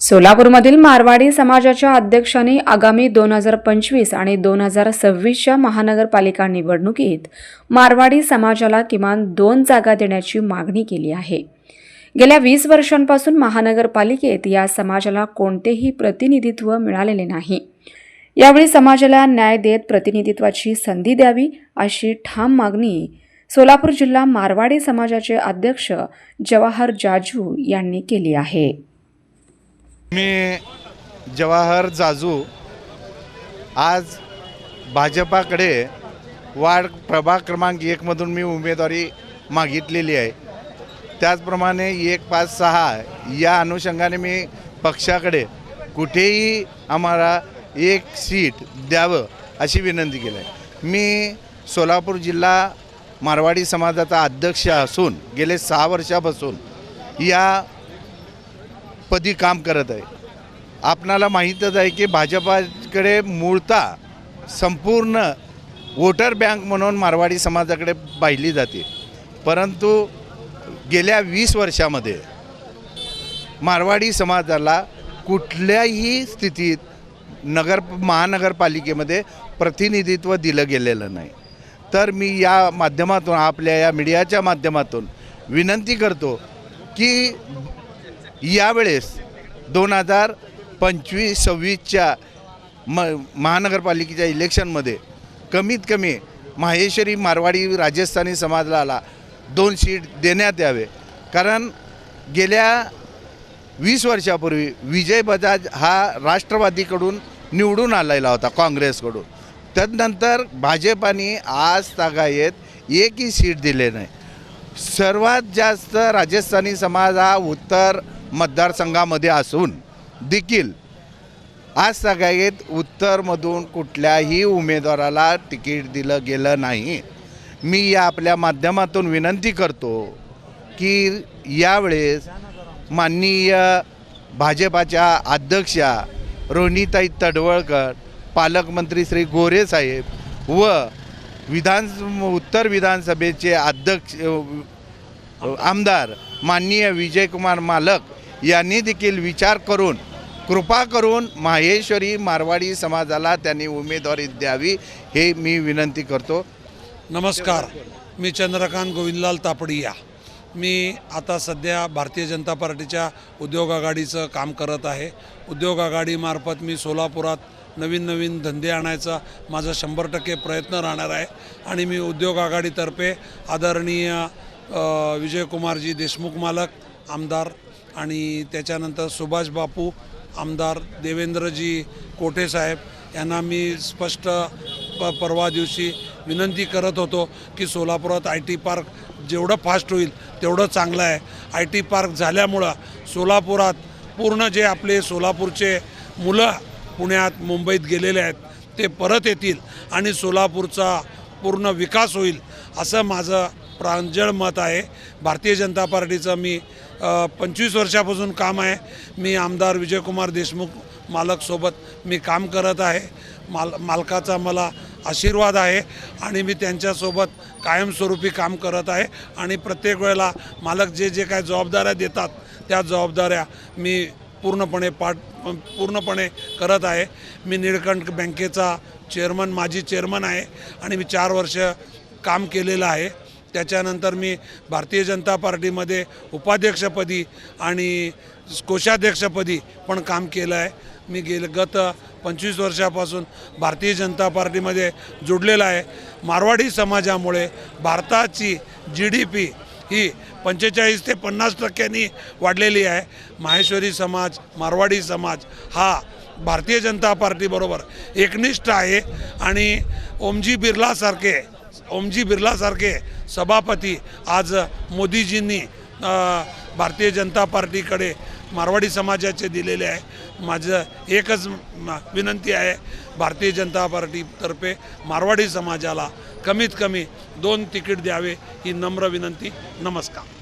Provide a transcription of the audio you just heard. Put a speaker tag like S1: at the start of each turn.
S1: सोलापूरमधील मारवाडी समाजाच्या अध्यक्षांनी आगामी दोन हजार पंचवीस आणि दोन हजार सव्वीसच्या महानगरपालिका निवडणुकीत मारवाडी समाजाला किमान दोन जागा देण्याची मागणी केली आहे. गेल्या वीस वर्षांपासून महानगरपालिकेत या समाजाला कोणतेही प्रतिनिधित्व मिळालेले नाही. यावेळी समाजाला न्याय देत प्रतिनिधित्वाची संधी द्यावी अशी ठाम मागणी सोलापूर जिल्हा मारवाडी समाजाचे अध्यक्ष जवाहर जाजू यांनी केली आहे.
S2: मी जवाहर जाजू आज भाजपाकडे वार्ड प्रभाग क्रमांक एकमधून मी उमेदवारी मागितलेली आहे. त्याचप्रमाणे एक पाच सहा या अनुषंगाने मी पक्षाकडे कुठेही आम्हाला एक सीट द्यावं अशी विनंती केली. आहे मी सोलापूर जिल्हा मारवाडी समाजाचा अध्यक्ष असून गेले सहा वर्षापासून या पदी काम करत आहे. आपणाला माहीतच आहे की भाजपाकडे मूळता संपूर्ण वोटर बँक म्हणून मारवाडी समाजाकडे पाहिली जाते. परंतु गेल्या वीस वर्षामध्ये मारवाडी समाजाला कुठल्याही स्थितीत नगर महानगरपालिकेमध्ये प्रतिनिधित्व दिलं गेलेलं नाही. तर मी या माध्यमातून आपल्या या मीडियाच्या माध्यमातून विनंती करतो की यावेळेस दोन हजार पंचवीस सव्वीसच्या म महानगरपालिकेच्या इलेक्शनमध्ये कमीत कमी माहेश्वरी मारवाडी राजस्थानी समाजाला दोन सीट देण्यात यावे. कारण गेल्या वीस वर्षापूर्वी विजय बजाज हा राष्ट्रवादीकडून निवडून आलेला होता काँग्रेसकडून. त्यानंतर भाजपाने आज तागायत एकही सीट दिले नाही. सर्वात जास्त राजस्थानी समाज हा उत्तर मतदारसंघामध्ये असून देखील आज सगळ्यात उत्तरमधून कुठल्याही उमेदवाराला तिकीट दिलं गेलं नाही. मी या आपल्या माध्यमातून विनंती करतो की यावेळेस माननीय भाजपाच्या अध्यक्षा रोहिणीताई तडवळकर पालकमंत्री श्री गोरेसाहेब व विधान उत्तर विधानसभेचे अध्यक्ष आमदार माननीय विजयकुमार मालक यांनी देखील विचार करून कृपा करून माहेश्वरी मारवाडी समाजाला त्यांनी उमेदवारी द्यावी हे मी विनंती करतो.
S3: नमस्कार. मी चंद्रकांत गोविंदलाल तापडिया. मी आता सध्या भारतीय जनता पार्टीच्या उद्योग आघाडीचं काम करत आहे. उद्योग आघाडीमार्फत मी सोलापुरात नवीन नवीन धंदे आणायचा माझा शंभर टक्के प्रयत्न राहणार आहे. आणि मी उद्योग आघाडीतर्फे आदरणीय विजयकुमारजी देशमुख मालक आमदार आणि त्याच्यानंतर सुभाष बापू आमदार देवेंद्रजी कोठेसाहेब यांना मी स्पष्ट प परवा दिवशी विनंती करत होतो की सोलापुरात आय टी पार्क जेवढं फास्ट होईल तेवढं चांगलं आहे. आय टी पार्क झाल्यामुळं सोलापुरात पूर्ण जे आपले सोलापूरचे मुलं पुण्यात मुंबईत गेलेले आहेत ते परत येतील आणि सोलापूरचा पूर्ण विकास होईल असं माझं प्रांजळ मत आहे. भारतीय जनता पार्टीचं मी पंचवीस वर्षापासून काम आहे. मी आमदार विजयकुमार देशमुख मालकसोबत मी काम करत आहे. माल मालकाचा मला आशीर्वाद आहे आणि मी त्यांच्यासोबत कायमस्वरूपी काम करत आहे. आणि प्रत्येक वेळेला मालक जे जे काय जबाबदाऱ्या देतात त्या जबाबदाऱ्या मी पूर्णपणे पाठ पूर्णपणे करत आहे. मी निळकंठ बँकेचा चेअरमन माजी चेअरमन आहे आणि मी चार वर्ष काम केलेलं आहे. त्याच्यानंतर मी भारतीय जनता पार्टीमध्ये उपाध्यक्षपदी आणि कोषाध्यक्षपदी पण काम केलं आहे. मी गेले गत पंचवीस वर्षापासून भारतीय जनता पार्टीमध्ये जुडलेला आहे. मारवाडी समाजामुळे भारताची जी डी पी ही पंचेचाळीस ते पन्नास टक्क्यांनी वाढलेली आहे. माहेश्वरी समाज मारवाडी समाज हा भारतीय जनता पार्टीबरोबर एकनिष्ठ आहे. आणि ओमजी बिर्लासारखे ओमजी बिर्लासारखे सभापती आज मोदीजींनी भारतीय जनता पार्टीकडे मारवाडी समाजाचे दिलेले आहे. माझं एकच म- विनंती आहे भारतीय जनता पार्टीतर्फे मारवाडी समाजाला कमीत कमी दोन तिकीट द्यावे ही नम्र विनंती. नमस्कार.